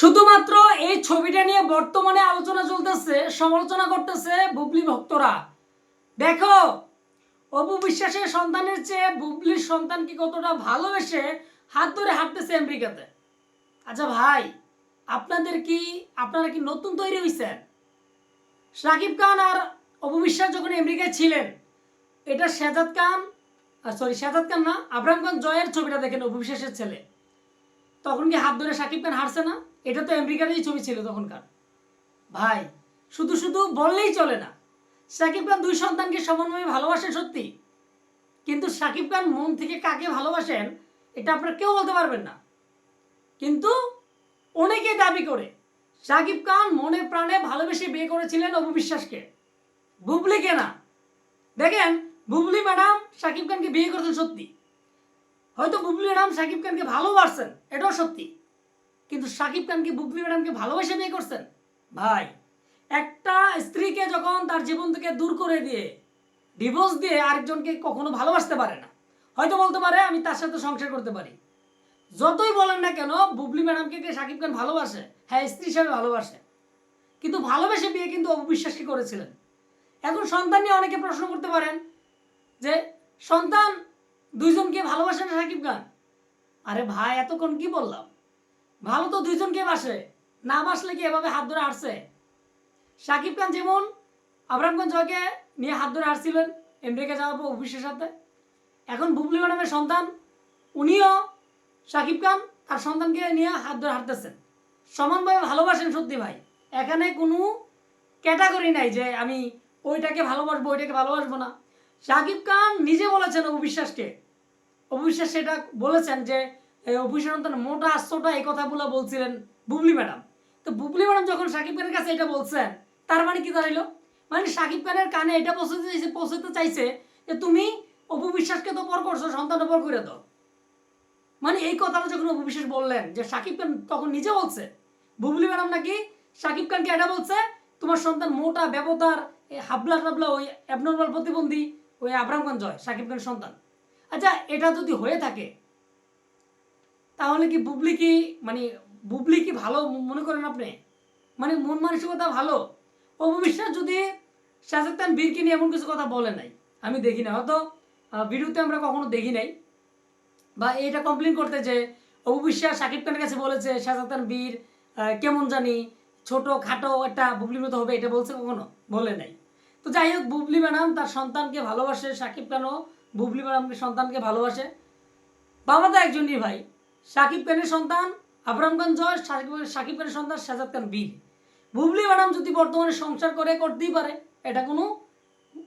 শুধুমাত্র এই ছবিটা নিয়ে বর্তমানে আলোচনা চলতেছে, সমালোচনা করতেছে বুবলি ভক্তরা। দেখো, অপু বিশ্বাসের সন্তানের চেয়ে বুবলির সন্তানকে কতটা ভালোবেসে হাত ধরে হাঁটতেছে আমেরিকাতে? আচ্ছা ভাই, আপনাদের কি, আপনারা কি নতুন তৈরি হয়েছেন সাকিব খান আর অপু বিশ্বাস যখন আমেরিকায় ছিলেন, এটা শেজাদ খান সরি শেজাদ খান না আবরাম খান জয়ের ছবিটা দেখেন অপু বিশ্বাসের ছেলে। তখন কি হাত ধরে সাকিব খান হারছে না? এটা তো আমেরিকারই ছবি ছিল তখনকার। ভাই, শুধু শুধু বললেই চলে না। সাকিব খান দুই সন্তানকে সমানভাবে ভালোবাসেন সত্যি। কিন্তু সাকিব খান মন থেকে কাকে ভালোবাসেন, এটা আপনারা কেউ বলতে পারবেন না। কিন্তু অনেকে দাবি করে, সাকিব খান মনে প্রাণে ভালোবেসে বিয়ে করেছিলেন অপু বিশ্বাসকে। বুবলিকে না দেখেন, বুবলি ম্যাডাম সাকিব খানকে বিয়ে করেছেন সত্যি। হয়তো বুবলি ম্যাডাম সাকিব খানকে ভালোবাসছেন, এটাও সত্যি। কিন্তু সাকিব খানকে বুবলি ম্যাডামকে ভালোবেসে বিয়ে করছেন? ভাই, একটা স্ত্রীকে যখন তার জীবন থেকে দূর করে দিয়ে ডিভোর্স দিয়ে আরেকজনকে কখনো ভালোবাসতে পারে না। হয়তো বলতে পারে, আমি তার সাথে সংসার করতে পারি। যতই বলেন না কেন, বুবলি ম্যাডামকে সাকিব খান ভালোবাসে? হ্যাঁ স্ত্রী হিসাবে ভালোবাসে। কিন্তু ভালোবেসে বিয়ে কিন্তু অবিশ্বাসী করেছিলেন। এখন সন্তান নিয়ে অনেকে প্রশ্ন করতে পারেন যে, সন্তান দুইজনকে ভালোবাসে না সাকিব খান? আরে ভাই, এতক্ষণ কি বললাম? ভালো তো দুইজনকে বাসে, না বাসলে কি এভাবে হাত ধরে হাঁটছে? সাকিব খান যেমন আবরাম খান জয়কে নিয়ে হাত ধরে হাঁটছিলেন আমেরিকা যাওয়ার পর অফিসের সাথে। এখন বুবলি ম্যাডামের সন্তান, উনিও সাকিব খান তার সন্তানকে নিয়ে হাত ধরে হাঁটতেছেন। সমানভাবে ভালোবাসেন সত্যি ভাই। এখানে কোনো ক্যাটাগরি নাই যে আমি ওইটাকে ভালোবাসবো ওইটাকে ভালোবাসবো না। সাকিব খান নিজে বলেছেন অবিশ্বাসকে অবিশ্বাস সেটা বলেছেন যে অভিষেক সন্তান মোটা ছোটা এই কথাগুলো বলছিলেন বুবলি ম্যাডাম। তো বুবলি ম্যাডাম যখন সাকিব খানের কাছে এটা বলছেন, তার মানে কি দাঁড়াইলো? মানে সাকিব খানের কানে এটা পৌঁছতে চাইছে পৌঁছতে চাইছে যে তুমি অপু বিশ্বাসকে তো পর করছ সন্তান পর করে দাও। মানে এই কথাটা যখন অপু বিশ্বাস বললেন যে সাকিব খান তখন নিজে বলছে, বুবলি ম্যাডাম নাকি সাকিব খানকে এটা বলছে, তোমার সন্তান মোটা ব্যবতার হাবলা টাবলা, ওই অ্যাবনর্মাল প্রতিবন্ধী, ওই আবরাম খান জয়, সাকিব খানের সন্তান। আচ্ছা এটা যদি হয়ে থাকে, তাহলে কি বুবলি কি মানে বুবলি কি ভালো মনে করেন আপনি? মানে মন মানসিকতা ভালো? অপবিশ্বাস যদি শাহজাদ বীরকে নিয়ে এমন কিছু কথা বলে নাই, আমি দেখি না, হয়তো ভিডিওতে আমরা কখনো দেখি নাই। বা এটা কমপ্লেন করতে যে অপবিশ্বাস সাকিব খানের কাছে বলেছে শাহজাদ বীর কেমন জানি ছোট, খাটো একটা বুবলির মতো হবে। এটা বলছে কখনো? বলে নাই। তো যাই হোক, বুবলি ম্যাডাম তার সন্তানকে ভালোবাসে, সাকিব খানও বুবলি ম্যাডামকে সন্তানকে ভালোবাসে। বাবা তো একজনই ভাই, সাকিব খানের সন্তান, আবরাম খান জয়, সাকিব সাকিব খানের সন্তান সাজাদ খান বীর। বুবলি ম্যাডাম যদি বর্তমানে সংসার করে, করতেই পারে। এটা কোনো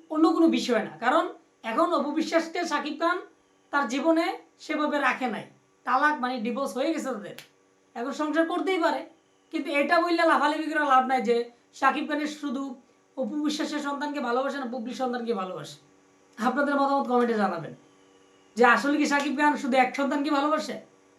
অন্য কোনো বিষয় না। কারণ এখন অপবিশ্বাসকে সাকিব খান তার জীবনে সেভাবে রাখে নাই। তালাক মানে ডিভোর্স হয়ে গেছে তাদের। এখন সংসার করতেই পারে। কিন্তু এটা বললে লাফালাফি করে লাভ নাই যে সাকিব খানের শুধু অপু বিশ্বাসের সন্তানকে ভালোবাসে না বুবলির সন্তানকে ভালোবাসে। আপনাদের মতামত কমেন্টে জানাবেন। যে আসলে কি সাকিব খান শুধু এক সন্তানকে ভালোবাসে?